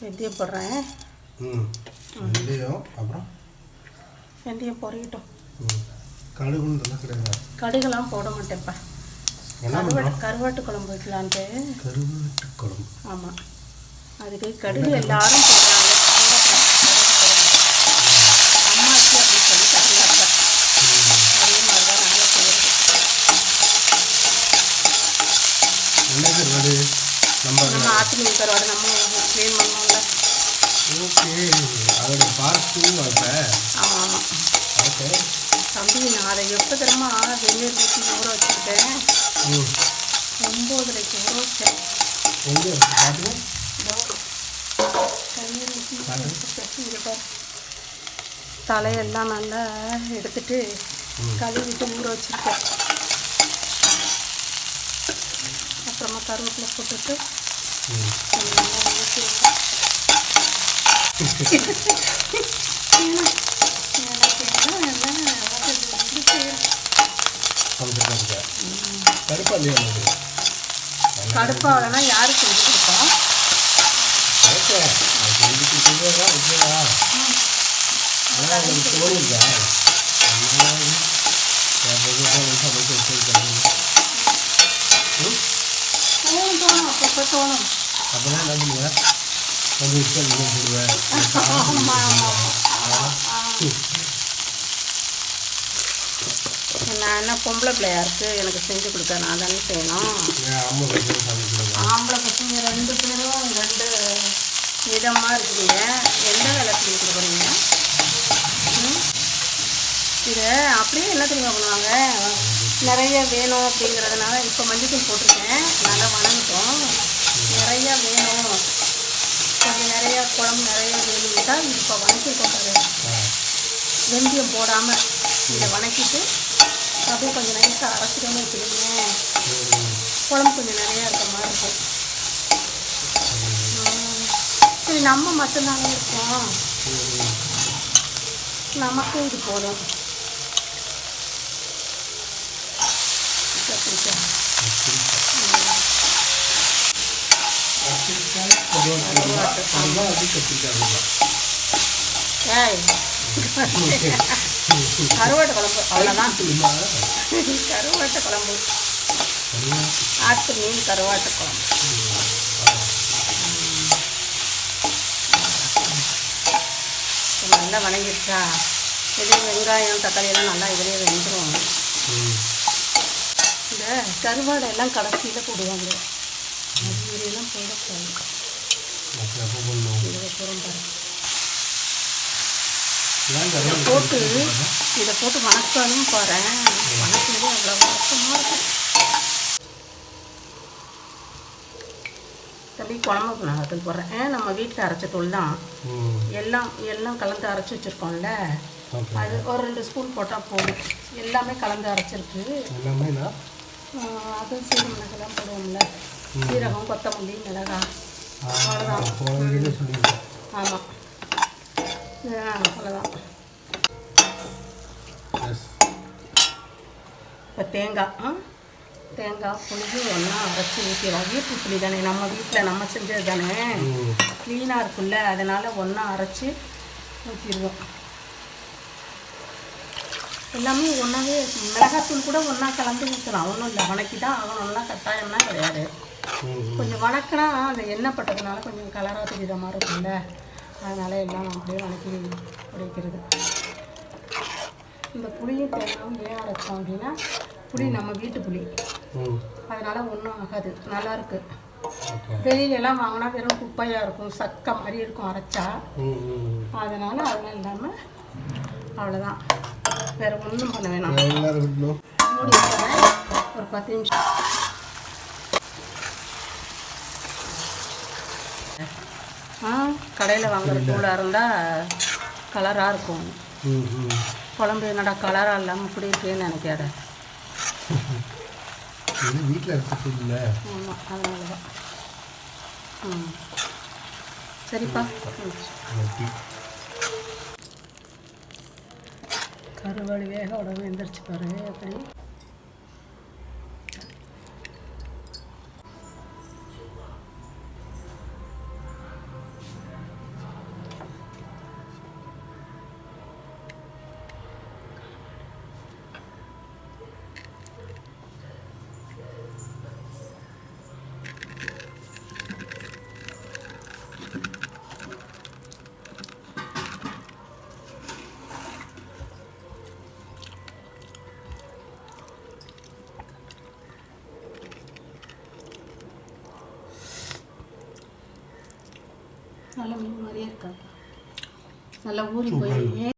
வெந்தயம் போடுறேன். ம் வெந்தயம் அப்புறம்? வெந்தயம் பொரியட்டும். ம் கடுகுன்னு இதெல்லாம் கிடையாது. கடுகுலாம் போட மாட்டேன்ப்பா கருவாட்டு கருவாட்டு குழம்பு வைக்கலான்ட்டு. கருவாட்டு குழம்பு. ஆமாம் அதுக்கு கடுகு எல்லாரும் போடுறாங்க என்ன கருவாடு? நம்ம நம்ம ஆற்று மீன் கருவாடு நம்ம க்ளீன் பண்ணுவோம்ல ஓகே. அதோட பார்ட் டூ அதை ஆமாம் ஓகே தம்பி நான் அதை எப்போ தெரியுமா வெந்நீர் ஊற்றி ஊற வச்சுருக்கேன். ஒம்போதரைக்கு ஊற வச்சேன். எங்கே? இதோ தண்ணீர் ஊற்றி வச்சுருக்கேன் தலையெல்லாம் நல்லா எடுத்துட்டு கழுவிட்டு ஊற வச்சுருக்கேன். அப்புறமா கருவேப்பிலை போட்டுட்டு நல்லா ஊற்றி சமைச்சிருக்காங்க கருப்பா இல்லையா செஞ்சு கொடுப்பா ஓகே ம் தோணும் தோணும் அப்பப்போ என்ன பண்ணுவேன் கொஞ்சம் இஷ்டம் போடுவேன்? நான் என்ன பொம்பளை பிள்ளையா இருக்கு? எனக்கு செஞ்சு கொடுக்க நான் தானே செய்யணும். ஆம்பளை பசங்க ரெண்டு பேரும் ரெண்டு விதமாக இருக்கீங்க எந்த வேலை செஞ்சு கொடுக்குறீங்க? இதை அப்படியே என்ன தெரியுமா பண்ணுவாங்க? நிறைய வேணும் அப்படிங்கிறதுனால இப்போ மஞ்சத்தூள் போட்டிருக்கேன் நல்லா வணங்கிட்டோம் நிறைய வேணும் குழம்பு நிறைய குழம்பு நிறைய வேணும்ட்டா இப்போ வணக்கிருக்கோம் பாரு வெந்தயம் போடாமல் இதை வணக்கிட்டு அப்படியே கொஞ்சம் நைஸாக அரைச்சிட்டோம்னு வச்சுக்கோங்க குழம்பு கொஞ்சம் நிறையா இருக்க மாதிரி இருக்கும். சரி நம்ம மட்டும்தானே இருக்கோம். நமக்கும் இது போதும். சரி கத்திரிக்காய் கருவாட்டு அதுதான் அது கத்திரிக்காய் கருவாட்டு குழம்பு. அவ்வளோதான் கருவாட்டு குழம்பு. ஆற்று மீன் கருவாட்டு குழம்பு. நல்லா வணங்கிடுச்சா இதே வெங்காயம் தக்காளி எல்லாம் நல்லா இதுலேயே வெந்துடும் இந்த கருவாடை எல்லாம் கடைசியில் போடுவாங்க. அது மாதிரியெல்லாம் போடக்கூடாது. போட்டு இதை போட்டு வணக்கணும் பாரு. வணக்கினதே அவ்வளோ வணக்கமாக இருக்கும் தம்பி குழம்புக்கு நான் அது போடுறேன். நம்ம வீட்டில் அரைச்ச தூள் தான்? எல்லாம் எல்லாம் கலந்து அரைச்சி வச்சுருக்கோம்ல. அது ஒரு ரெண்டு ஸ்பூன் போட்டால் போதும். எல்லாமே கலந்து அரைச்சிருக்கு. எல்லாமே நான்? ஆஹ் அது சீரக மிளகாலாம் போடுவோம்ல. சீரகம் கொத்தமல்லி மிளகாய். ஆமாம் அவ்வளோதான் இப்போ தேங்காய் ஆ? தேங்காய் புளிஞ்சு ஒன்றா அரைச்சி ஊற்றிடும் வீட்டு புளி தானே நம்ம வீட்டில் நம்ம செஞ்சது தானே. க்ளீனாக இருக்குல்ல அதனால் ஒன்றா அரைச்சி ஊற்றிடுவோம் எல்லாமே ஒன்றாவே மிளகாத்தூள் கூட ஒன்றா கலந்து ஊற்றலாம் ஒன்றும் இல்லை வணக்கி தான் ஆகணும்லாம் கட்டாயம்லாம் கிடையாது. கொஞ்சம் வணக்கினா அந்த எண்ணெய் பட்டதுனால கொஞ்சம் கலராக தெரியுற மாதிரி இருக்கும்ல. அதனால் எல்லாம் அப்படியே வணக்கி உடைக்கிறது. இந்த புளியும் தேங்காயும் ஏன் அரைச்சோம் அப்படின்னா புளி நம்ம வீட்டு புளி. அதனால் ஒன்றும் ஆகாது. நல்லாயிருக்கு வெளியிலலாம் வாங்கினா வெறும் குப்பையாக இருக்கும் சக்கை மாதிரி இருக்கும் அரைச்சா. அதனால் அதெல்லாம் இல்லாமல் அவ்வளோதான் வேறு ஒன்றும் பண்ண வேணாம். ஒரு பத்து நிமிஷம். கடையில் வாங்குற தூளாக இருந்தால் கலராக இருக்கும். குழம்பு என்னடா கலராக இல்லாமல் இப்படி இருக்கேன்னு நினைக்காத. வீட்டில் இருக்கிறது ஆமாம் அதனால தான் ம். சரிப்பா. கருவாடு வேக உடம்பு எந்திரிச்சு பாரு அப்படி நல்ல மீன் மாதிரியே இருக்கா நல்லா ஊறி போய்